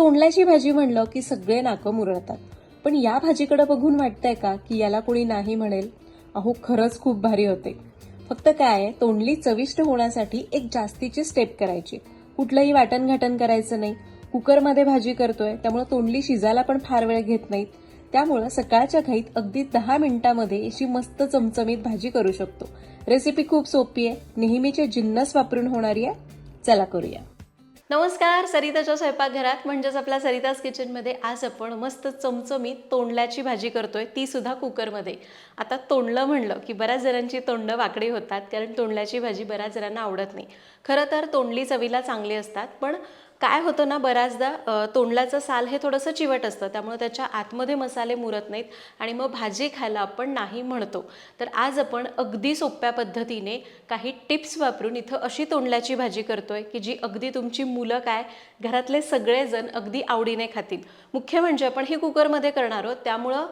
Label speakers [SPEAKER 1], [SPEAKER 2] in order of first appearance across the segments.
[SPEAKER 1] तोंडल्याची भाजी म्हणलं की सगळे नाकं मुरळतात. पण या भाजीकडे बघून वाटतंय का की याला कोणी नाही म्हणेल? अहो खरंच खूप भारी होते. फक्त काय आहे, तोंडली चविष्ट होण्यासाठी एक जास्तीची स्टेप करायची. कुठलंही वाटण घाटण करायचं नाही. कुकरमध्ये भाजी करतोय त्यामुळे तोंडली शिजायला पण फार वेळ घेत नाहीत. त्यामुळं सकाळच्या घाईत अगदी दहा मिनिटामध्ये अशी मस्त चमचमीत भाजी करू शकतो. रेसिपी खूप सोपी आहे. नेहमीचे जिन्नस वापरून होणारी आहे. चला करूया.
[SPEAKER 2] नमस्कार सरिताच्या स्वयंपाकघरात म्हणजेच आपल्या सरिताज किचनमध्ये आज आपण मस्त चमचमीत तोंडल्याची भाजी करतोय ती सुद्धा कुकरमध्ये. आता तोंडलं म्हणलं की बऱ्याच जणांची तोंड वाकडी होतात कारण तोंडल्याची भाजी बऱ्याच जणांना आवडत नाही. खरं तर तोंडली चवीला चांगली असतात पण काय होतं ना बऱ्याचदा तोंडलाचं तोंडल्याचं साल हे थोडंसं चिवट असतं. त्यामुळे त्याच्या आतमध्ये मसाले मुरत नाहीत आणि मग भाजी खायला आपण नाही म्हणतो. तर आज आपण अगदी सोप्या पद्धतीने काही टिप्स वापरून इथं अशी तोंडल्याची भाजी करतोय की जी अगदी तुमची मुलं काय घरातले सगळेजण अगदी आवडीने खातील. मुख्य म्हणजे आपण ही कुकरमध्ये करणार आहोत. त्यामुळं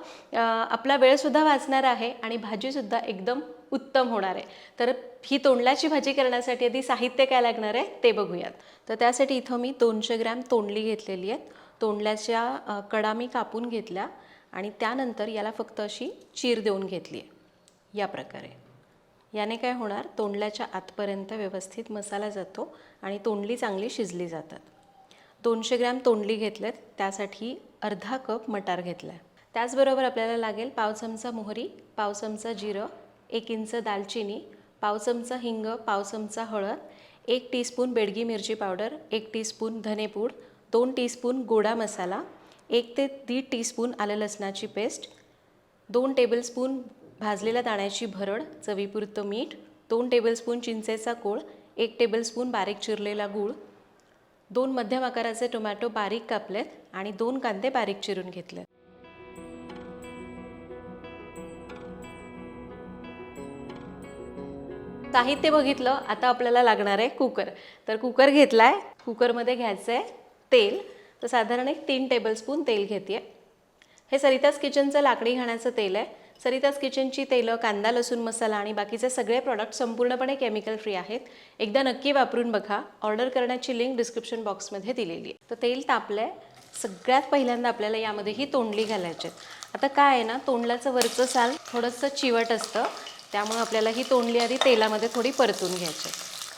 [SPEAKER 2] आपला वेळसुद्धा वाचणार आहे आणि भाजीसुद्धा एकदम उत्तम होणार आहे. तर ही तोंडल्याची भाजी करण्यासाठी आधी साहित्य काय लागणार आहे ते बघूयात. तर त्यासाठी इथं मी दोनशे ग्रॅम तोंडली घेतलेली आहेत. तोंडल्याच्या कडा मी कापून घेतल्या आणि त्यानंतर याला फक्त अशी चीर देऊन घेतली आहे. या प्रकारे. याने काय होणार? तोंडल्याच्या आतपर्यंत व्यवस्थित मसाला जातो आणि तोंडली चांगली शिजली जातात. दोनशे ग्रॅम तोंडली घेतलेत. त्यासाठी अर्धा कप मटार घेतला आहे त्याचबरोबर आपल्याला लागेल पाव चमचा मोहरी पाव चमचा जिरं एक इंच दालचिनी पाव चमचा हिंग पाव चमचा हळद एक टीस्पून बेडगी मिरची पावडर एक टीस्पून धनेपूड दोन टीस्पून गोडा मसाला एक ते दीड टीस्पून आलं लसणाची पेस्ट दोन टेबलस्पून भाजलेल्या दाण्याची भरड चवीपुरतं मीठ दोन टेबलस्पून चिंचेचा कोळ एक टेबलस्पून बारीक चिरलेला गूळ दोन मध्यम आकाराचे टोमॅटो बारीक कापलेत आणि दोन कांदे बारीक चिरून घेतलेत. साहित्य बघितलं आता आपल्याला लागणार आहे कुकर. तर कुकर घेतला आहे कुकरमध्ये घ्यायचं आहे तेल. तर साधारण एक तीन टेबलस्पून तेल घेते हे सरिताज किचनचं लाकडी घाण्याचं तेल आहे. सरिताज किचनची तेलं कांदा लसूण मसाला आणि बाकीचे सगळे प्रॉडक्ट संपूर्णपणे केमिकल फ्री आहेत. एकदा नक्की वापरून बघा. ऑर्डर करण्याची लिंक डिस्क्रिप्शन बॉक्समध्ये दिलेली आहे. तर तेल तापलं आहे सगळ्यात पहिल्यांदा आपल्याला यामध्ये ही तोंडली घालायची आहेत. आता काय आहे ना तोंडल्याचं वरचं साल थोडंसं चिवट असतं. त्यामुळे आपल्याला ही तोंडली आधी तेलामध्ये थोडी परतून घ्यायची. आहे.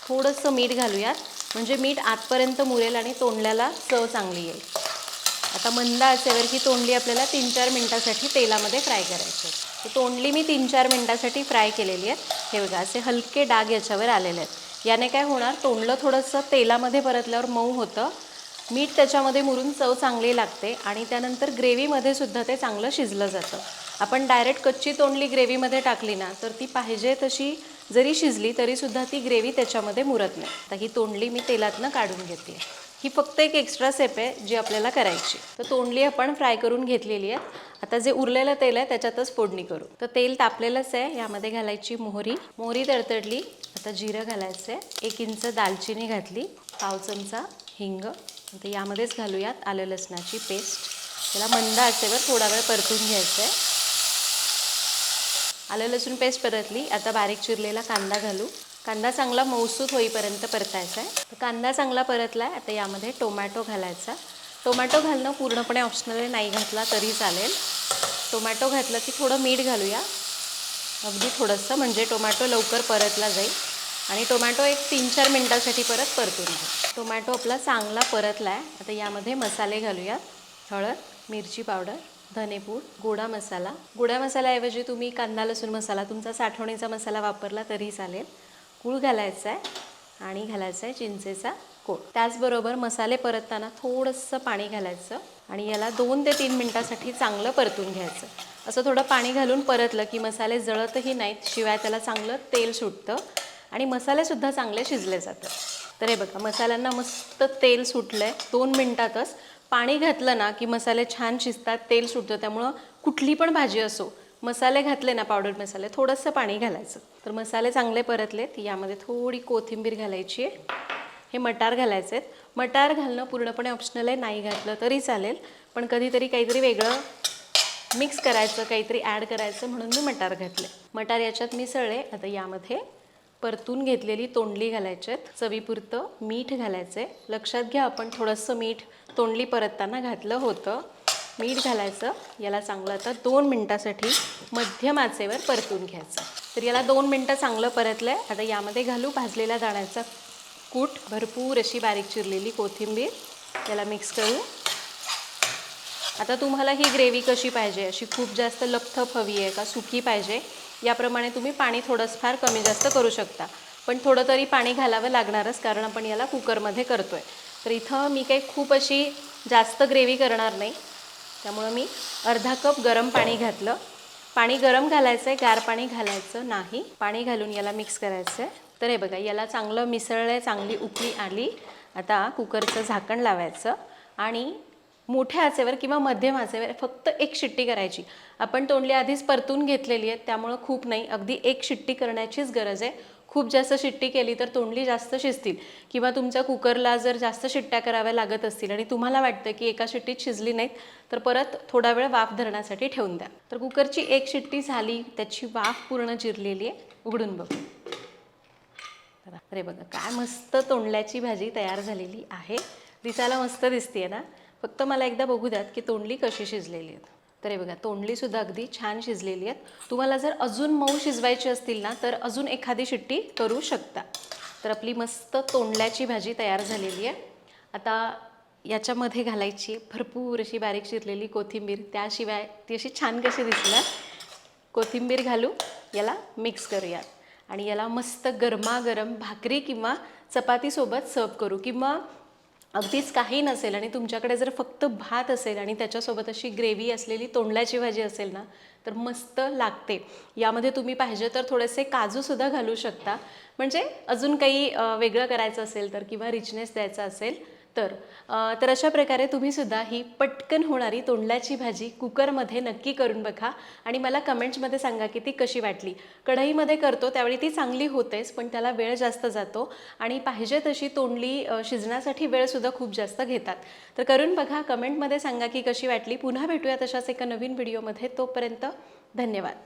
[SPEAKER 2] थोडंसं मीठ घालूयात. म्हणजे मीठ आतपर्यंत मुरेल आणि तोंडल्याला चव चांगली येईल. आता मंद आचेवर ही तोंडली आपल्याला तीन चार मिनटासाठी तेलामध्ये फ्राय करायची आहे. तर तोंडली मी तीन चार मिनटासाठी फ्राय केलेली आहे. हे बघा असे हलके डाग याच्यावर आलेले आहेत. याने काय होणार तोंडलं थोडंसं तेलामध्ये परतल्यावर मऊ होतं. मीठ त्याच्यामध्ये मुरून चव चांगली लागते आणि त्यानंतर ग्रेव्हीमध्ये सुद्धा ते चांगलं शिजलं जातं. आपण डायरेक्ट कच्ची तोंडली ग्रेव्हीमध्ये टाकली ना तर ती पाहिजे तशी जरी शिजली तरीसुद्धा ती ग्रेव्ही त्याच्यामध्ये मुरत नाही. तर ही तोंडली मी तेलातनं काढून घेते ही फक्त एक एक्स्ट्रा सेप आहे जी आपल्याला करायची. तर तोंडली आपण फ्राय करून घेतलेली आहे आता जे उरलेलं तेल आहे त्याच्यातच फोडणी करू. तर तेल तापलेलंच आहे. यामध्ये घालायची मोहरी. मोहरी तडतडली. आता जिरं घालायचं आहे एक इंच दालचिनी घातली. पाव चमचा हिंग. तर यामध्येच घालूयात आलं लसणाची पेस्ट त्याला मंद आचेवर थोडा वेळ परतून घ्यायचं आहे आलं लसूण पेस्ट परतली. आता बारीक चिरलेला कांदा घालू. कांदा चांगला मऊसूत होईपर्यंत परतायचा आहे. कांदा चांगला परतला आहे आता यामध्ये टोमॅटो घालायचा. टोमॅटो घालणं पूर्णपणे ऑप्शनल नाही घातला तरी चालेल. टोमॅटो घातलं की थोडं मीठ घालूया. अगदी थोडंसं म्हणजे टोमॅटो लवकर परतला जाईल. आणि टोमॅटो एक तीन चार मिनटासाठी परत परतून घ्या. टोमॅटो आपला चांगला परतला आहे आता यामध्ये मसाले घालूया हळद मिरची पावडर धनेपूड गोडा मसाला. गोडा मसाल्याऐवजी तुम्ही कांदा लसूण मसाला तुमचा साठवणीचा मसाला वापरला तरी चालेल. गूळ घालायचा आहे आणि घालायचा आहे चिंचेचा कोळ त्याचबरोबर मसाले परतताना थोडंसं पाणी घालायचं आणि याला दोन ते तीन मिनटासाठी चांगलं परतून घ्यायचं. असं थोडं पाणी घालून परतलं की मसाले जळतही नाहीत शिवाय त्याला चांगलं तेल सुटतं आणि मसालेसुद्धा चांगले शिजले जातात. तर हे बघा मसाल्यांना मस्त तेल सुटलं आहे दोन मिनटातच. पाणी घातलं ना की मसाले छान शिजतात तेल सुटतं त्यामुळं कुठली पण भाजी असो मसाले घातले ना पावडर मसाले थोडंसं पाणी घालायचं. तर मसाले चांगले परतलेत यामध्ये थोडी कोथिंबीर घालायची आहे. हे मटार घालायचे आहेत. मटार घालणं पूर्णपणे ऑप्शनल आहे नाही घातलं तरी चालेल. पण कधीतरी काहीतरी वेगळं मिक्स करायचं काहीतरी ॲड करायचं म्हणून मी मटार घातले. मटार याच्यात मिसळले आता यामध्ये परतून घेतलेली तोंडली घालायची आहेत. चवीपुरतं मीठ घालायचं आहे लक्षात घ्या आपण थोडंसं मीठ तोंडली परतताना घातलं होतं. मीठ घालायचं. याला चांगलं आता दोन मिनटासाठी मध्यम आचेवर परतून घ्यायचं. तर याला दोन मिनटं चांगलं परतलं आहे आता यामध्ये घालू भाजलेल्या दाण्याचा कूट. भरपूर अशी बारीक चिरलेली कोथिंबीर. याला मिक्स करू. आता तुम्हाला ही ग्रेव्ही कशी पाहिजे? अशी खूप जास्त लपथप हवी आहे का? सुकी पाहिजे? याप्रमाणे तुम्ही पाणी थोडंसं फार कमी जास्त करू शकता. पण थोडं तरी पाणी घालावं लागणारच कारण आपण याला कुकरमध्ये करतो आहे तर इथं मी काही खूप अशी जास्त ग्रेव्ही करणार नाही. त्यामुळं मी अर्धा कप गरम पाणी घातलं. पाणी गरम घालायचं आहे गार पाणी घालायचं नाही. पाणी घालून याला मिक्स करायचं आहे तर हे बघा याला चांगलं मिसळलं आहे चांगली उकळी आली. आता कुकरचं झाकण लावायचं. आणि मोठ्या आचेवर किंवा मध्यम आचेवर फक्त एक शिट्टी करायची. आपण तोंडली आधीच परतून घेतलेली आहे त्यामुळं खूप नाही. अगदी एक शिट्टी करण्याचीच गरज आहे. खूप जास्त शिट्टी केली तर तोंडली जास्त शिजतील. किंवा तुमच्या कुकरला जर जास्त शिट्ट्या कराव्या लागत असतील आणि तुम्हाला वाटतं की एका शिट्टीत शिजली नाहीत तर परत थोडा वेळ वाफ धरण्यासाठी ठेवून द्या. तर कुकरची एक शिट्टी झाली त्याची वाफ पूर्ण जिरलेली आहे. उघडून बघू. अरे बघा काय मस्त तोंडल्याची भाजी तयार झालेली आहे. दिसायला मस्त दिसते ना? फक्त मला एकदा बघू द्यात की तोंडली कशी शिजलेली आहेत. तर हे बघा तोंडलीसुद्धा अगदी छान शिजलेली आहेत. तुम्हाला जर अजून मऊ शिजवायची असतील ना तर अजून एखादी शिट्टी करू शकता. तर आपली मस्त तोंडल्याची भाजी तयार झालेली आहे. आता याच्यामध्ये घालायची भरपूर अशी बारीक शिरलेली कोथिंबीर त्याशिवाय ती अशी छान कशी दिसणार? कोथिंबीर घालू याला मिक्स करूयात. आणि याला मस्त गरमागरम भाकरी किंवा चपातीसोबत सर्व करू. किंवा अगदीच काही नसेल आणि तुमच्याकडे जर फक्त भात असेल आणि त्याच्यासोबत अशी ग्रेव्ही असलेली तोंडल्याची भाजी असेल ना तर मस्त लागते. यामध्ये तुम्ही पाहिजे तर थोडेसे काजूसुद्धा घालू शकता. म्हणजे अजून काही वेगळं करायचं असेल तर किंवा रिचनेस द्यायचा असेल तर तर अशा प्रकारे तुम्हीसुद्धा ही पटकन होणारी तोंडल्याची भाजी कुकरमध्ये नक्की करून बघा आणि मला कमेंट्समध्ये सांगा की ती कशी वाटली. कढईमध्ये करतो त्यावेळी ती चांगली होतेच पण त्याला वेळ जास्त जातो आणि पाहिजे तशी तोंडली शिजण्यासाठी वेळसुद्धा खूप जास्त घेतात. तर करून बघा कमेंटमध्ये सांगा की कशी वाटली. पुन्हा भेटूया तशाच एका नवीन व्हिडिओमध्ये. तोपर्यंत धन्यवाद.